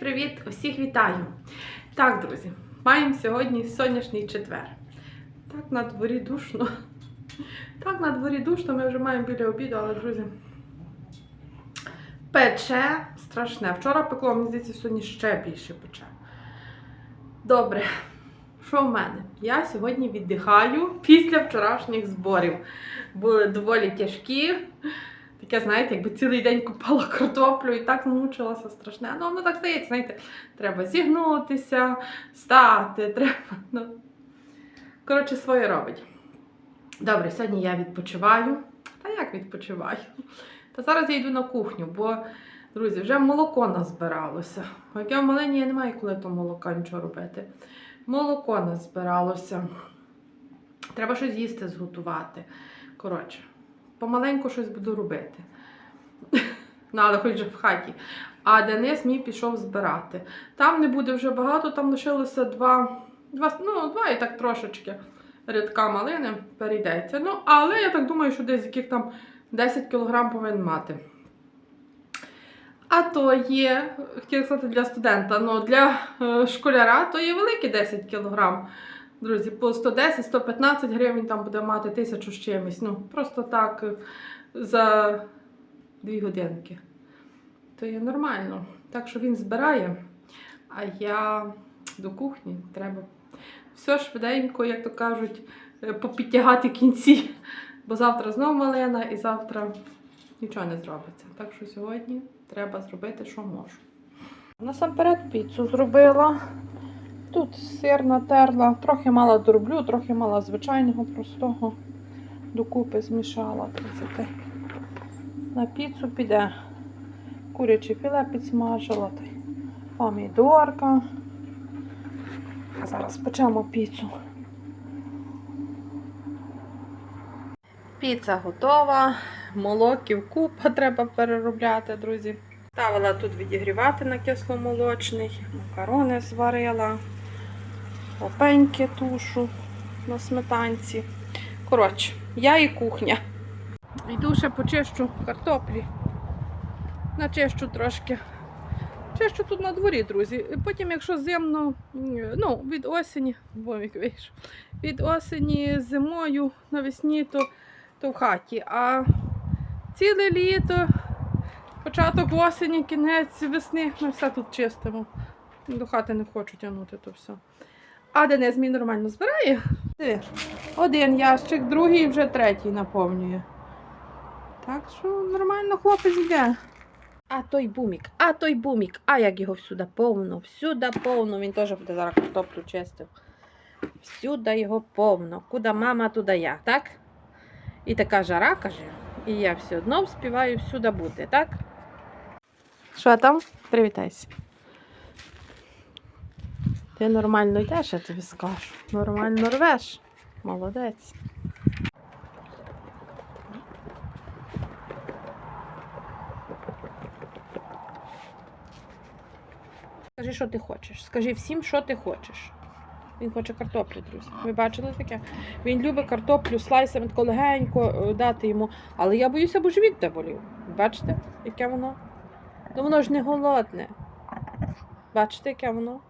Привіт-привіт! Усіх вітаю! Так, друзі, маємо сьогодні сонячний четвер. Так, на дворі душно. Так, на дворі душно, ми вже маємо біля обіду, але, друзі, пече страшне. Вчора пекло, мені здається, сьогодні ще більше пече. Добре, що в мене? Я сьогодні віддихаю після вчорашніх зборів. Були доволі тяжкі. Таке, знаєте, якби цілий день купала картоплю і так змучилася страшне. Ну, воно так стається, знаєте, треба зігнутися, стати, треба. Ну. Коротше, своє робить. Добре, сьогодні я відпочиваю. Та як відпочиваю? Та зараз я йду на кухню, бо, друзі, вже молоко назбиралося. Як я в малині, я не маю коли то молока нічого робити. Молоко назбиралося. Треба щось їсти зготувати. Коротше, помаленьку щось буду робити. Ну, але хоч же в хаті. А Денис мій пішов збирати. Там не буде вже багато, там лишилося два, два, ну, два і так трошечки рядка малини перейдеться. Ну, але я так думаю, що десь яких там 10 кг повинен мати. А то є, хотіла сказати, для студента, ну для е, школяра то є великі 10 кг. Друзі, по 110-115 гривень там буде мати тисячу з чимось. Ну, просто так е, за дві годинки. То є нормально. Так що він збирає, а я до кухні треба все швиденько, як то кажуть, е, попідтягати кінці. Бо завтра знову малина і завтра нічого не зробиться. Так що сьогодні треба зробити, що можу. Насамперед піцу зробила. Тут сир натерла, трохи мала дроблю, трохи мала звичайного простого. Докупи змішала. На піцу піде. Куряче філе підсмажила, помідорка. Зараз печемо піцу. Піца готова, молоків купа треба переробляти, друзі. Ставила тут відігрівати на кисломолочний, макарони зварила, опеньки тушу на сметанці. Коротше, я і кухня. Йду ще почищу картоплі. Начищу трошки. Чищу тут на дворі, друзі. І Потім, якщо зимно, ну, від осені, вовік вийшов, від осені зимою навесні, то, то в хаті. А ціле літо, початок осені, кінець весни, ми все тут чистимо. До хати не хочу тягнути то все. А Денис мій нормально збирає. Один ящик, другий вже третій наповнює. Так що нормально хлопець йде. А той бумік, а той бумік, а як його всюди повно, всюди повно. Він теж буде зараз картоплю чистив. Всюди його повно. Куди мама, туди я, так? І така жара, каже, і я все одно вспіваю всюди бути, так? Що там? Привітайся. Ти нормально йдеш, я тобі скажу. Нормально рвеш. Молодець. Скажи, що ти хочеш. Скажи всім, що ти хочеш. Він хоче картоплю, друзі. Ви бачили таке? Він любить картоплю слайсами тако легенько е, дати йому. Але я боюся, бо живіт болів. Бачите, яке воно? Ну воно ж не голодне. Бачите, яке воно?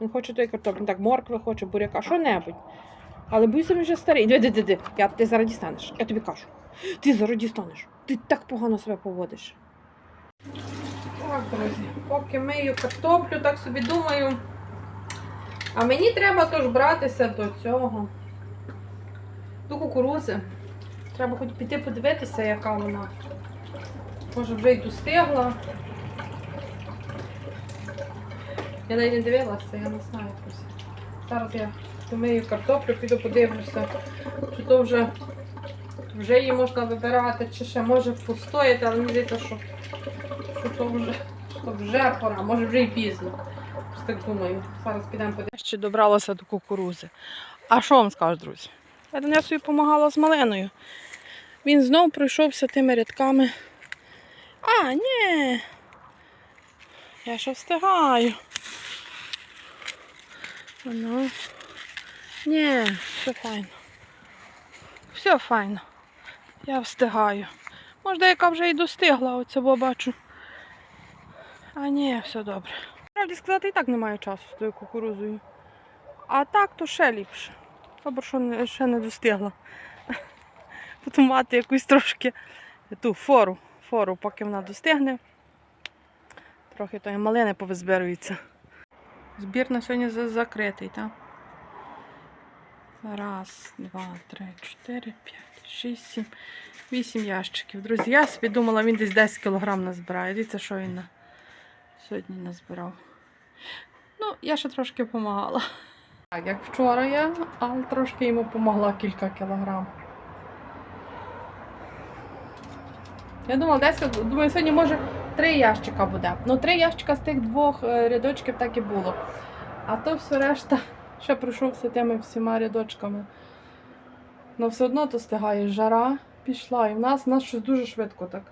Він хоче той картоплю. Так, моркви хоче, буряка, що-небудь. Але боюся, він вже старий. Диви, диви, диви. Я, ти зараз дістанеш. Я тобі кажу. Ти зараз дістанеш. Ти так погано себе поводиш. Так, друзі, поки мию картоплю, так собі думаю. А мені треба тож братися до цього. До кукурузи. Треба хоч піти подивитися, яка вона. Може вже й достигла. Я навіть не дивилася, я не знаю якось. Зараз я помию картоплю, піду подивлюся, чи то вже, вже її можна вибирати, чи ще може постояти, але мені здається, що, що то вже, що вже пора, може вже й пізно. Так думаю. Зараз підемо подивимося. Ще добралася до кукурузи. А що вам скажу, друзі? Я Денисові допомагала з малиною. Він знов пройшовся тими рядками. А, ні. Я ще встигаю. Ну. Ні, все файно. Все файно. Я встигаю. Може, деяка вже і достигла, оце бо бачу. А ні, все добре. Правді сказати, і так немає часу з тою кукурузою. А так, то ще ліпше. Добре, що ще не достигла. Потім мати якусь трошки ту фору, фору, поки вона достигне. Трохи тої малини повизбирується. Збір на сьогодні закритий, так? Раз, два, три, чотири, п'ять, шість, сім, вісім ящиків. Друзі, я собі думала, він десь 10 кг назбирає. Дивіться, що він на... сьогодні назбирав. Ну, я ще трошки допомагала. Так, як вчора я, але трошки йому допомогла кілька кілограм. Я думала, 10, думаю, сьогодні може три ящика буде. Ну, три ящика з тих двох е, рядочків так і було. А то все решта ще пройшовся тими всіма рядочками. Ну, все одно то стигає, жара пішла. І в нас, в нас щось дуже швидко так.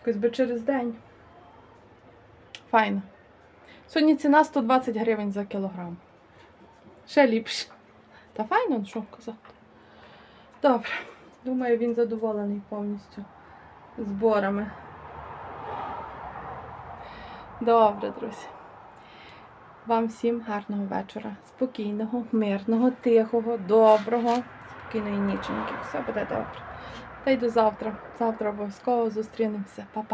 Якось би через день. Файно. Сьогодні ціна 120 гривень за кілограм. Ще ліпше. Та файно, ну, що казати. Добре. Думаю, він задоволений повністю зборами. Добре, друзі. Вам всім гарного вечора. Спокійного, мирного, тихого, доброго, спокійної ніченьки. Все буде добре. Та й до завтра. Завтра обов'язково зустрінемося. Па-па.